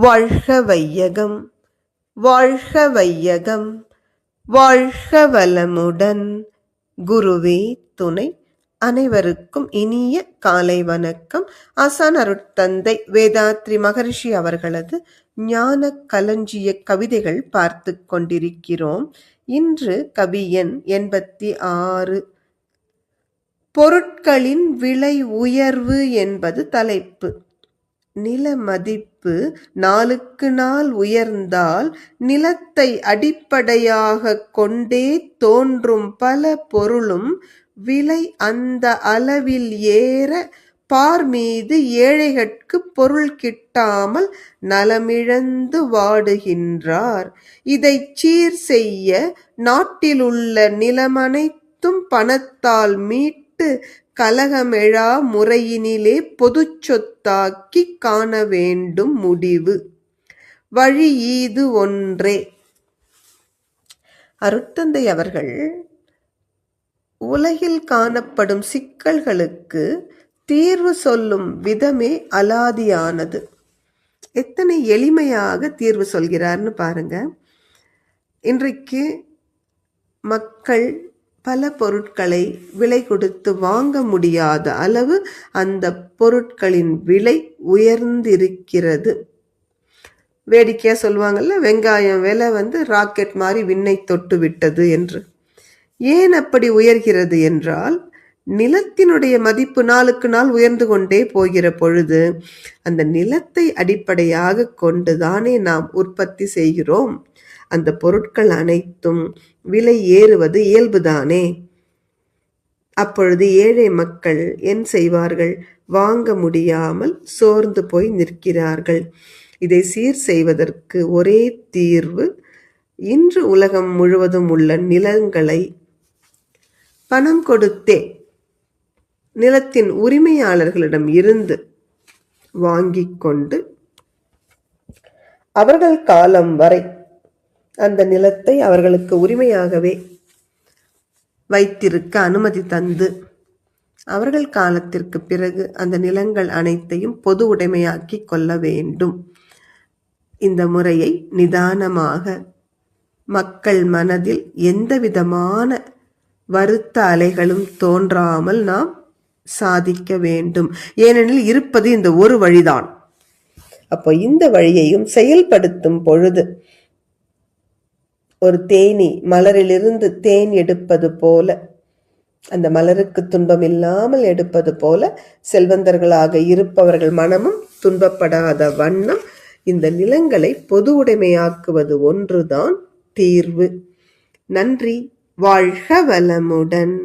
வாழ்க வையகம் வாழ்க வையகம் வாழ்க வளமுடன் குருவே துணை அனைவருக்கும் இனிய காலை வணக்கம். ஆசான் அருட்தந்தை வேதாத்ரி மகரிஷி அவர்களது ஞான களஞ்சிய கவிதைகள் பார்த்து கொண்டிருக்கிறோம். இன்று கவி எண் எண்பத்தி ஆறு. பொருட்களின் விலை உயர்வு என்பது தலைப்பு. நில மதிப்பு நாளுக்கு நாள் உயர்ந்தால் நிலத்தை அடிப்படையாக கொண்டே தோன்றும் பல பொருளும் விலை அந்த அளவில் ஏற பார் மீது ஏழைகட்கு பொருள் கிட்டாமல் நலமிழந்து வாடுகின்றார். இதைச் சீர் செய்ய நாட்டிலுள்ள நிலமனைத்தும் பணத்தால் மீட்டு கலகமெழா முறையினிலே பொது சொத்தாக்கி காண வேண்டும் முடிவு. வழி ஈது ஒன்றே. அருட்தந்தை அவர்கள் உலகில் காணப்படும் சிக்கல்களுக்கு தீர்வு சொல்லும் விதமே அலாதியானது. எத்தனை எளிமையாக தீர்வு சொல்கிறார்னு பாருங்க. இன்றைக்கு மக்கள் பல பொருட்களை விலை கொடுத்து வாங்க முடியாத அளவு அந்த பொருட்களின் விலை உயர்ந்திருக்கிறது. வேடிக்கையாக சொல்லுவாங்கல்ல வெங்காயம் விலை வந்து ராக்கெட் மாதிரி விண்ணை தொட்டு விட்டது என்று. ஏன் அப்படி உயர்கிறது என்றால் நிலத்தினுடைய மதிப்பு நாளுக்கு நாள் உயர்ந்து கொண்டே போகிற பொழுது அந்த நிலத்தை அடிப்படையாக கொண்டுதானே நாம் உற்பத்தி செய்கிறோம். அந்த பொருட்கள் அனைத்தும் விலை ஏறுவது இயல்புதானே? அப்பொழுது ஏழை மக்கள் என் செய்வார்கள்? வாங்க முடியாமல் சோர்ந்து போய் நிற்கிறார்கள். இதை சீர் செய்வதற்கு ஒரே தீர்வு இன்று உலகம் முழுவதும் உள்ள நிலங்களை பணம் கொடுத்தே நிலத்தின் உரிமையாளர்களிடம் இருந்து வாங்கிக் கொண்டு அவர்கள் காலம் வரை அந்த நிலத்தை அவர்களுக்கு உரிமையாகவே வைத்திருக்க அனுமதி தந்து அவர்கள் காலத்திற்கு பிறகு அந்த நிலங்கள் அனைத்தையும் பொது உடைமையாக்கி கொள்ள வேண்டும். இந்த முறையை நிதானமாக மக்கள் மனதில் எந்த விதமான வருத்த அலைகளும் தோன்றாமல் நாம் சாதிக்க வேண்டும். ஏனெனில் இருப்பது இந்த ஒரு வழிதான். அப்போ இந்த வழியையும் செயல்படுத்தும் பொழுது ஒரு தேனி மலரிலிருந்து தேன் எடுப்பது போல அந்த மலருக்கு துன்பம் இல்லாமல் எடுப்பது போல செல்வந்தர்களாக இருப்பவர்கள் மனமும் துன்பப்படாத வண்ணம் இந்த நிலங்களை பொது உடைமையாக்குவது ஒன்றுதான் தீர்வு. நன்றி வாழ்க வளமுடன்.